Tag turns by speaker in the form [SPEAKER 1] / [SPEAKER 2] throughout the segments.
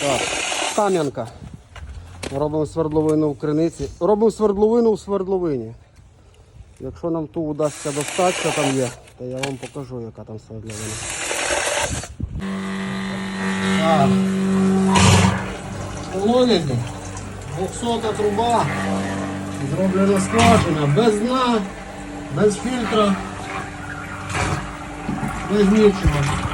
[SPEAKER 1] Так, Кам'янка. Робимо свердловину в криниці. Робимо свердловину в свердловині. Якщо нам ту вдасться достати, що там є, то я вам покажу, яка там свердловина. Так. Колодязі. 200 труба. Зроблена скважина. Без дна, без фільтра, без нічого.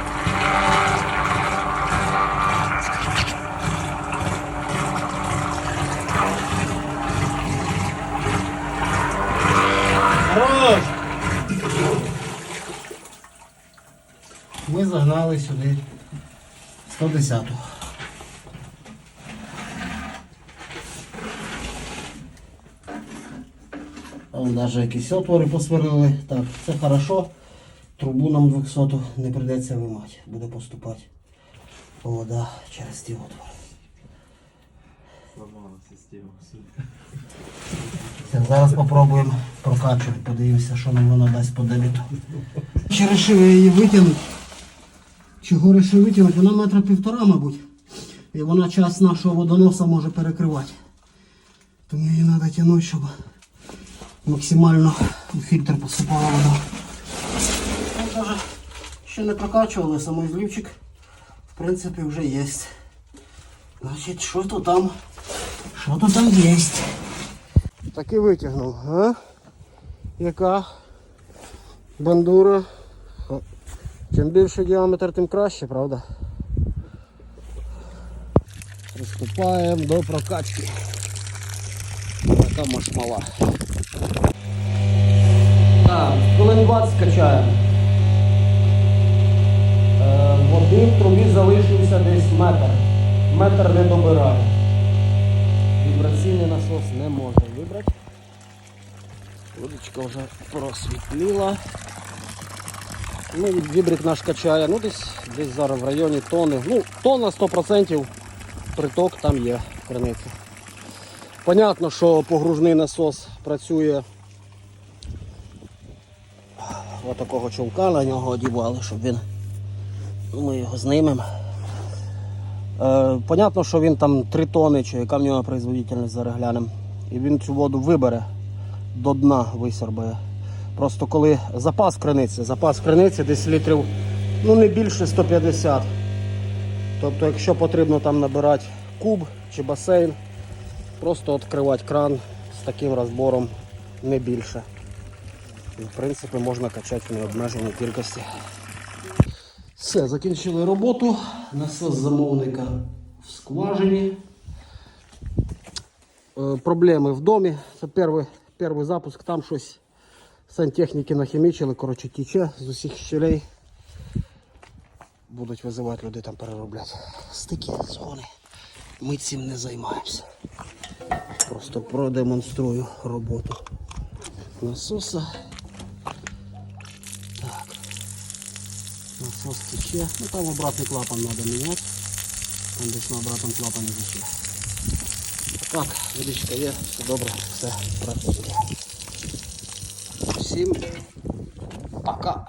[SPEAKER 1] Ми загнали сюди 110. Вон навіть якісь отвори посверлили. Так, це хорошо. Трубу нам 200 не прийдеться вимати. Буде поступати вода через ті отвори.
[SPEAKER 2] Сломала систему.
[SPEAKER 1] Все, зараз спробуємо прокачувати, подивимося, що нам воно дасть по дебіту. Чи вирішив я її витягнути? Чого вирішив витягнути? Вона метра півтора, мабуть. І вона часть нашого водоноса може перекривати. Тому її треба тягнути, щоб максимально у фільтр поступала вода. Ну, ще не прокачували, самий злівчик в принципі вже є. Значить, що то там? Що то там є? Так і витягнув, а? Яка бандура. Чим більше діаметр, тим краще, правда? Приступаємо до прокачки. Така машмала. Так, хвилин 20 качаємо. Е, води в трубі залишився десь метр. Метр не добирає. Вібраційний насос не може вибрати. Водичка вже просвітліла. Ну, вібрик наш качає, ну десь, десь зараз в районі тони. Ну, тонна 100% приток там є в криниці. Понятно, що погружний насос працює ось такого човка на нього одівали, щоб він. ну, Ми його знімемо. Е, понятно, що він там 3 тони, чи яка в нього производительність зараз глянемо. І він цю воду вибере, до дна висорбає. Просто коли запас криниці, запас криниці десь літрів ну не більше 150. Тобто, якщо потрібно там набирати куб чи басейн, просто відкривати кран з таким розбором не більше. В принципі, можна качати в необмеженій кількості. Все, закінчили роботу. Насос замовника в скважині. Е, Проблеми в домі. Це перший, перший запуск, там щось сантехніки нахімічили, коротше, тіче з усіх щелей. Будуть визивати людей там переробляти. Стики, зони. Ми цим не займаємося. Просто продемонструю роботу насоса. Так. Насос тече. Ну там обратний клапан треба міняти. Там десь на обратному клапані тече. Так, водичка є, все добре, все працює. Всім пока.